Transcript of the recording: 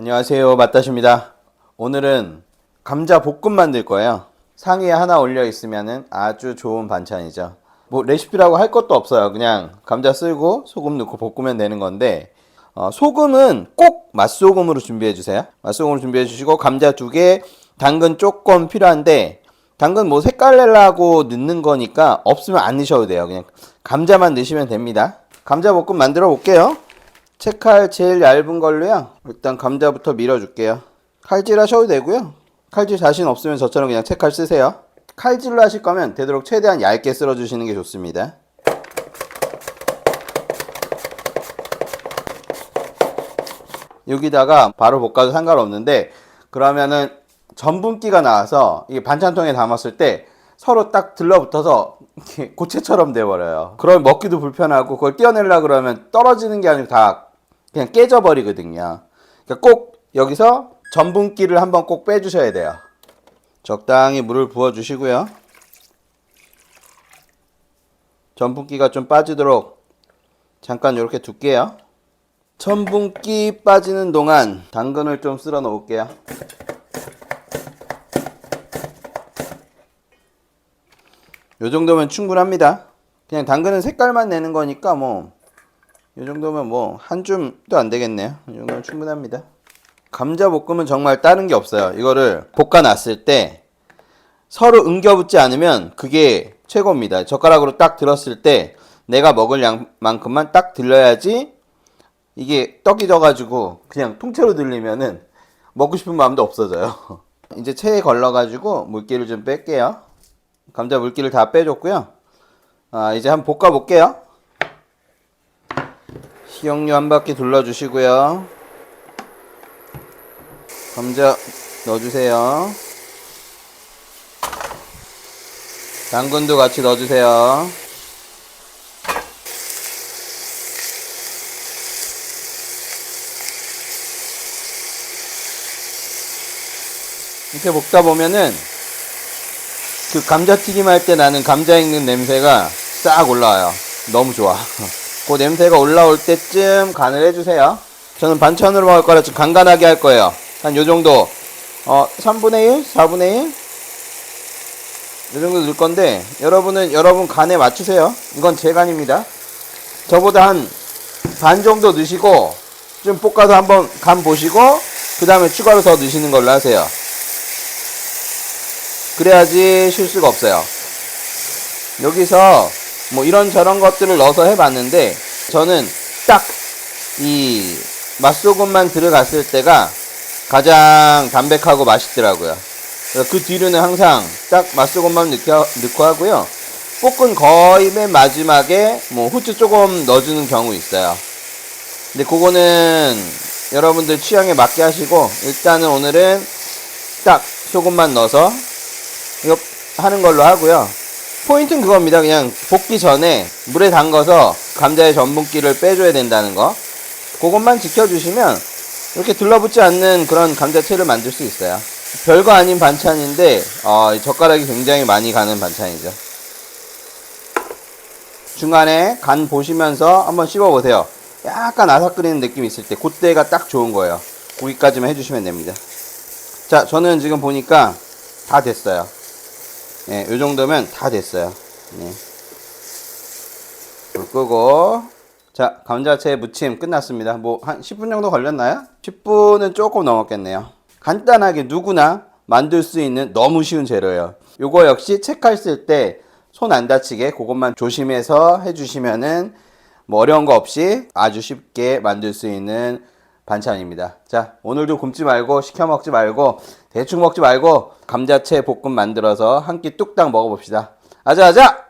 안녕하세요. 맛다십니다. 오늘은 감자 볶음 만들 거예요. 상위에 하나 올려 있으면 아주 좋은 반찬이죠. 뭐 레시피라고 할 것도 없어요. 그냥 감자 쓸고 소금 넣고 볶으면 되는 건데 어, 소금은 꼭 맛소금으로 준비해 주세요. 맛소금으로 준비해 주시고 감자 두 개 당근 조금 필요한데 당근 뭐 색깔 내려고 넣는 거니까 없으면 안 넣으셔도 돼요. 그냥 감자만 넣으시면 됩니다. 감자 볶음 만들어 볼게요 채칼 제일 얇은 걸로요. 일단 감자부터 밀어줄게요. 칼질 하셔도 되고요. 칼질 자신 없으면 저처럼 그냥 채칼 쓰세요. 칼질로 하실 거면 되도록 최대한 얇게 썰어주시는 게 좋습니다. 여기다가 바로 볶아도 상관없는데 그러면은 전분기가 나와서 이게 반찬통에 담았을 때 서로 딱 들러붙어서 고체처럼 돼버려요. 그럼 먹기도 불편하고 그걸 떼어내려 그러면 떨어지는 게 아니고 다 그냥 깨져버리거든요. 그러니까 꼭 여기서 전분기를 한번 꼭 빼주셔야 돼요. 적당히 물을 부어주시고요. 전분기가 좀 빠지도록 잠깐 이렇게 둘게요. 전분기 빠지는 동안 당근을 좀 쓸어 놓을게요. 요 정도면 충분합니다. 그냥 당근은 색깔만 내는 거니까 뭐 이 정도면 뭐 한 줌도 안 되겠네요. 이 정도면 충분합니다. 감자 볶음은 정말 다른 게 없어요. 이거를 볶아 놨을 때 서로 응겨붙지 않으면 그게 최고입니다. 젓가락으로 딱 들었을 때 내가 먹을 양만큼만 딱 들려야지 이게 떡이 져가지고 그냥 통째로 들리면은 먹고 싶은 마음도 없어져요. 이제 체에 걸러가지고 물기를 좀 뺄게요. 감자 물기를 다 빼줬고요. 아, 이제 한번 볶아 볼게요. 식용유 한 바퀴 둘러주시고요. 감자 넣어주세요. 당근도 같이 넣어주세요. 이렇게 볶다 보면은 그 감자튀김 할 때 나는 감자 익는 냄새가 싹 올라와요. 너무 좋아. 그 냄새가 올라올 때쯤 간을 해주세요. 저는 반찬으로 먹을 거라 좀 간간하게 할 거예요. 한 요 정도. 어, 3분의 1? 4분의 1? 요 정도 넣을 건데, 여러분은 여러분 간에 맞추세요. 이건 제 간입니다. 저보다 한 반 정도 넣으시고, 좀 볶아서 한번 간 보시고, 그 다음에 추가로 더 넣으시는 걸로 하세요. 그래야지 실수가 없어요. 여기서 뭐 이런저런 것들을 넣어서 해봤는데 저는 딱 이 맛소금만 들어갔을 때가 가장 담백하고 맛있더라고요. 그 뒤로는 항상 딱 맛소금만 넣고, 넣고 하고요. 볶은 거의 맨 마지막에 뭐 후추 조금 넣어주는 경우 있어요. 근데 그거는 여러분들 취향에 맞게 하시고 일단은 오늘은 딱 소금만 넣어서 이거 하는 걸로 하고요. 포인트는 그겁니다. 그냥 볶기 전에 물에 담가서 감자의 전분기를 빼줘야 된다는 거. 그것만 지켜주시면 이렇게 들러붙지 않는 그런 감자채를 만들 수 있어요. 별거 아닌 반찬인데 어, 이 젓가락이 굉장히 많이 가는 반찬이죠. 중간에 간 보시면서 한번 씹어보세요. 약간 아삭거리는 느낌 있을 때 그때가 딱 좋은 거예요. 거기까지만 해주시면 됩니다. 자, 저는 지금 보니까 다 됐어요. 예, 요 정도면 다 됐어요. 네. 불 끄고. 자, 감자채 무침 끝났습니다. 뭐, 한 10분 정도 걸렸나요? 10분은 조금 넘었겠네요. 간단하게 누구나 만들 수 있는 너무 쉬운 재료예요. 요거 역시 책할 쓸때 손 안 다치게 그것만 조심해서 해주시면은 뭐 어려운 거 없이 아주 쉽게 만들 수 있는 반찬입니다. 자, 오늘도 굶지 말고 시켜 먹지 말고 대충 먹지 말고 감자채 볶음 만들어서 한 끼 뚝딱 먹어봅시다. 아자아자!